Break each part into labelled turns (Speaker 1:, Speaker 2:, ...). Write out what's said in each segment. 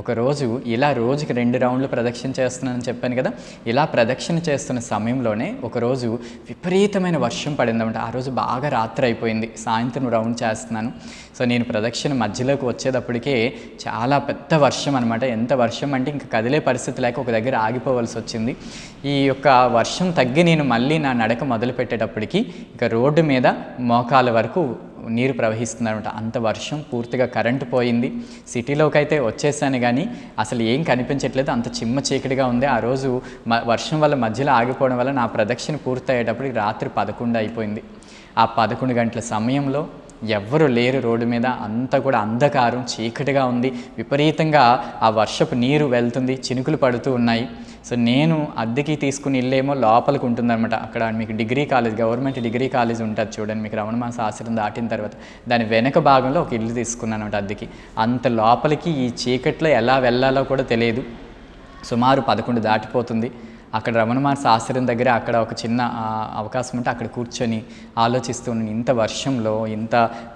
Speaker 1: ఒకరోజు ఇలా రోజుకి రెండు రౌండ్లు ప్రదక్షిణ చేస్తున్నానని చెప్పాను కదా ఇలా ప్రదక్షిణ చేస్తున్న సమయంలోనే ఒకరోజు విపరీతమైన వర్షం పడిందన్నమాట. ఆ రోజు బాగా రాత్రి అయిపోయింది. సాయంత్రం రౌండ్ చేస్తున్నాను. సో నేను ప్రదక్షిణ మధ్యలోకి వచ్చేటప్పటికే చాలా పెద్ద వర్షం అనమాట ఎంత వర్షం అంటే ఇంకా కదిలే పరిస్థితి లేక ఒక దగ్గర ఆగిపోవలసి వచ్చింది. ఈ యొక్క వర్షం తగ్గి నేను మళ్ళీ నా నడక మొదలు పెట్టేటప్పటికి ఇక రోడ్డు మీద మోకాల వరకు నీరు ప్రవహిస్తుందనమాట అంత వర్షం పూర్తిగా కరెంటు పోయింది. సిటీలోకి అయితే వచ్చేసాను కానీ అసలు ఏం కనిపించట్లేదు. అంత చిమ్మ చీకటిగా ఉంది. ఆ రోజు వర్షం వల్ల మధ్యలో ఆగిపోవడం వల్ల నా ప్రదక్షిణ పూర్తయ్యేటప్పటికి రాత్రి పదకొండు అయిపోయింది. ఆ పదకొండు గంటల సమయంలో ఎవ్వరు లేరు రోడ్డు మీద. అంతా కూడా అంధకారం చీకటిగా ఉంది. విపరీతంగా ఆ వర్షపు నీరు వెళ్తుంది. చినుకులు పడుతూ ఉన్నాయి. సో నేను అద్దెకి తీసుకుని ఇల్లేమో లోపలికి ఉంటుందన్నమాట. అక్కడ మీకు degree college government degree college ఉంటుంది చూడండి మీకు రమణమాస ఆశ్రమం దాటిన తర్వాత. దాని వెనక భాగంలో ఒక ఇల్లు తీసుకున్నాను అనమాట అద్దెకి. అంత లోపలికి ఈ చీకట్లో ఎలా వెళ్ళాలో కూడా తెలియదు. సుమారు పదకొండు దాటిపోతుంది. అక్కడ రమణ మహర్షి ఆశ్రయం దగ్గర అక్కడ ఒక చిన్న అవకాశం ఉంటే అక్కడ కూర్చొని ఆలోచిస్తూ ఇంత వర్షంలో ఇంత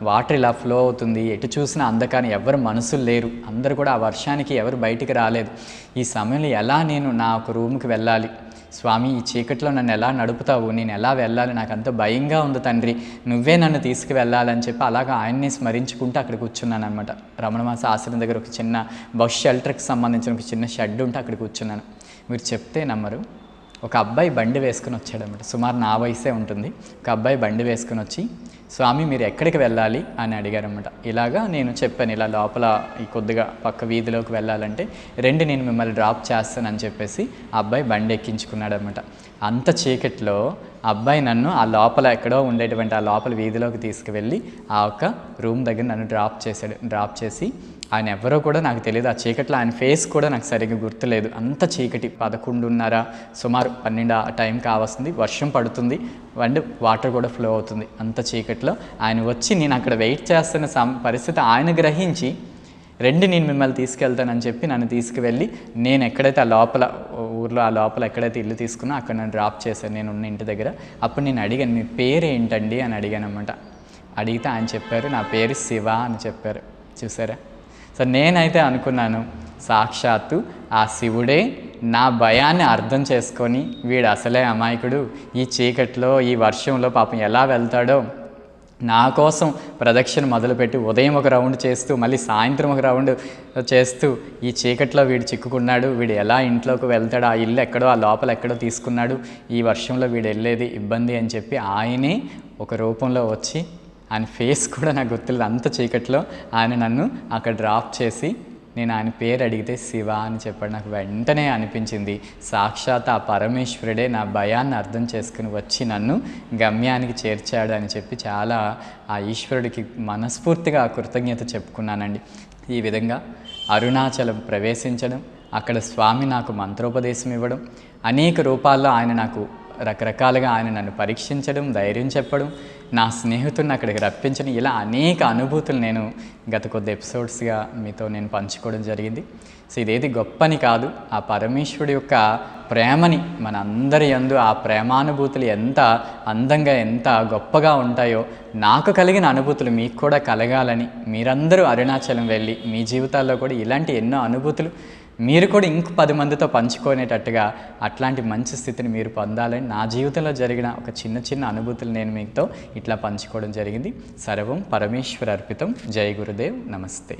Speaker 1: వాటర్ ఇలా ఫ్లో అవుతుంది ఎటు చూసినా అంధకారం ఎవరు మనసులు లేరు. అందరూ కూడా ఆ వర్షానికి ఎవరు బయటికి రాలేదు. ఈ సమయంలో ఎలా నేను నా ఒక రూమ్కి వెళ్ళాలి? స్వామి ఈ చీకట్లో నన్ను ఎలా నడుపుతావు? నేను ఎలా వెళ్ళాలి? నాకు అంత భయంగా ఉంది తండ్రి. నువ్వే నన్ను తీసుకువెళ్ళాలని చెప్పి అలాగా ఆయన్ని స్మరించుకుంటూ అక్కడ కూర్చున్నాను అనమాట రమణమాస ఆశ్రమం దగ్గర ఒక చిన్న బస్ షెల్టర్కి సంబంధించిన ఒక చిన్న షెడ్ ఉంటే అక్కడ కూర్చున్నాను. మీరు చెప్తే నమ్మరు. ఒక అబ్బాయి బండి వేసుకుని వచ్చాడనమాట. సుమారు నా వయసే ఉంటుంది. ఒక అబ్బాయి బండి వేసుకుని వచ్చి స్వామి మీరు ఎక్కడికి వెళ్ళాలి? అని అడిగారనమాట. ఇలాగా నేను చెప్పాను ఇలా లోపల ఈ కొద్దిగా పక్క వీధిలోకి వెళ్ళాలంటే రెండు నేను మిమ్మల్ని డ్రాప్ చేస్తానని చెప్పేసి ఆ అబ్బాయి బండి ఎక్కించుకున్నాడనమాట. అంత చీకట్లో అబ్బాయి నన్ను ఆ లోపల ఎక్కడో ఉండేటువంటి ఆ లోపల వీధిలోకి తీసుకువెళ్ళి ఆ ఒక్క రూమ్ దగ్గర నన్ను డ్రాప్ చేశాడు డ్రాప్ చేసి ఆయన ఎవరో కూడా నాకు తెలియదు ఆ చీకట్లో ఆయన ఫేస్ కూడా నాకు సరిగ్గా గుర్తులేదు. అంత చీకటి. పదకొండున్నర సుమారు పన్నెండు ఆ టైం కావస్తుంది. వర్షం పడుతుంది. అండ్ వాటర్ కూడా ఫ్లో అవుతుంది. అంత చీకట్లో. ఆయన వచ్చి నేను అక్కడ వెయిట్ చేస్తున్న సం పరిస్థితి ఆయన గ్రహించి రెండు నేను మిమ్మల్ని తీసుకెళ్తానని చెప్పి నన్ను తీసుకువెళ్ళి నేను ఎక్కడైతే ఆ లోపల ఊర్లో ఆ లోపల ఎక్కడైతే ఇల్లు తీసుకున్నా అక్కడ నన్ను డ్రాప్ చేశాను నేను ఉన్న ఇంటి దగ్గర. అప్పుడు నేను అడిగాను మీ పేరు ఏంటండి? అని అడిగాను అనమాట అడిగితే ఆయన చెప్పారు నా పేరు శివ అని చెప్పారు. చూసారా? సో నేనైతే అనుకున్నాను సాక్షాత్తు ఆ శివుడే నా భయాన్ని అర్థం చేసుకొని వీడు అసలే అమాయకుడు. ఈ చీకట్లో ఈ వర్షంలో పాపం ఎలా వెళ్తాడో నా కోసం ప్రదక్షిణ మొదలుపెట్టి ఉదయం ఒక రౌండ్ చేస్తూ మళ్ళీ సాయంత్రం ఒక రౌండ్ చేస్తూ ఈ చీకట్లో వీడు చిక్కుకున్నాడు. వీడు ఎలా ఇంట్లోకి వెళ్తాడు? ఆ ఇల్లు ఎక్కడో ఆ లోపల ఎక్కడో తీసుకున్నాడు. ఈ వర్షంలో వీడు వెళ్ళేది ఇబ్బంది అని చెప్పి ఆయనే ఒక రూపంలో వచ్చి ఆయన ఫేస్ కూడా నాకు గుర్తులేదు. అంత చీకట్లో ఆయన నన్ను అక్కడ డ్రాప్ చేసి నేను ఆయన పేరు అడిగితే శివ అని చెప్పాడు. నాకు వెంటనే అనిపించింది. సాక్షాత్ ఆ పరమేశ్వరుడే నా భయాన్ని అర్థం చేసుకుని వచ్చి నన్ను గమ్యానికి చేర్చాడు అని చెప్పి చాలా ఆ ఈశ్వరుడికి మనస్ఫూర్తిగా కృతజ్ఞత చెప్పుకున్నానండి. ఈ విధంగా అరుణాచలం ప్రవేశించడం అక్కడ స్వామి నాకు మంత్రోపదేశం ఇవ్వడం అనేక రూపాల్లో ఆయన నాకు రకరకాలుగా ఆయన నన్ను పరీక్షించడం ధైర్యం చెప్పడం నా స్నేహితుడిని అక్కడికి రప్పించడం ఇలా అనేక అనుభూతులు నేను గత కొద్ది ఎపిసోడ్స్గా మీతో నేను పంచుకోవడం జరిగింది. సో ఇదేది గొప్పని కాదు ఆ పరమేశ్వరుడి యొక్క ప్రేమని మన అందరి యందు ఆ ప్రేమానుభూతులు ఎంత అందంగా ఎంత గొప్పగా ఉంటాయో నాకు కలిగిన అనుభూతులు మీకు కూడా కలగాలని మీరందరూ అరుణాచలం వెళ్ళి మీ జీవితాల్లో కూడా ఇలాంటి ఎన్నో అనుభూతులు మీరు కూడా ఇంక పది మందితో పంచుకునేటట్టుగా అట్లాంటి మంచి స్థితిని మీరు పొందాలని నా జీవితంలో జరిగిన ఒక చిన్న చిన్న అనుభూతులు నేను మీతో ఇట్లా పంచుకోవడం జరిగింది. సర్వం పరమేశ్వర అర్పితం. జై గురుదేవ్. నమస్తే.